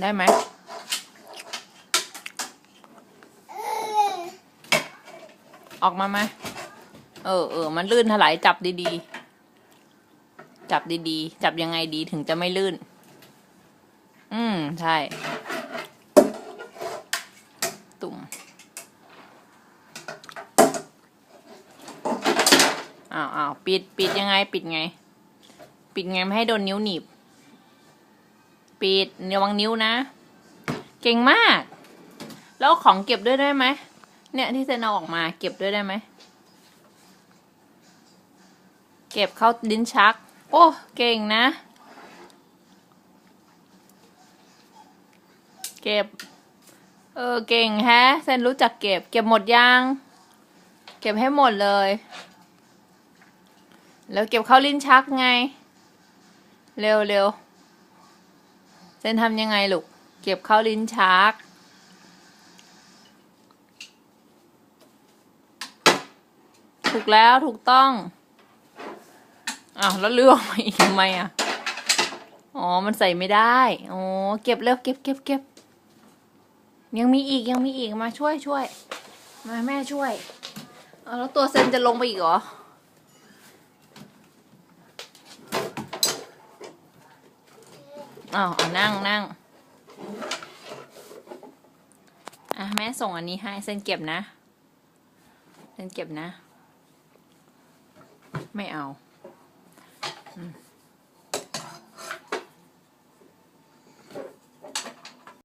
ได้ไหมออกมาไหมเออเออมันลื่นถลายจับดีๆ จับดีๆ จับยังไงดีถึงจะไม่ลื่น อืม ใช่ ตุ่ม อ้าวอ้าวปิด ปิดยังไง ปิดไง ปิดไงไม่ให้โดนนิ้วหนีบ ปิดระวังนิ้วนะ เก่งมาก แล้วของเก็บด้วยได้ไหม เนี่ยที่เซนเอาออกมา เก็บด้วยได้ไหม เก็บเข้าลิ้นชัก โอ้ เก่งนะ เก็บ เออ เก่งแฮะเซนรู้จักเก็บ เก็บหมดยัง เก็บให้หมดเลย แล้วเก็บเข้าลิ้นชักไง เร็วเร็ว เซนทำยังไงลูก เก็บเข้าลิ้นชัก ถูกแล้วถูกต้อง อ้าวแล้วเลือกมาอีกทำไมอะ อ๋อ มันใส่ไม่ได้ อ๋อ เก็บเร็วเก็บเก็บเก็บ ยังมีอีกยังมีอีกมาช่วยช่วย มาแม่ช่วย เอาแล้วตัวเซนจะลงไปอีกเหรอ อ้าวเอนั่งนั่งอะแม่ส่งอันนี้ให้เส้นเก็บนะ เส้นเก็บนะ ไม่เอา อืม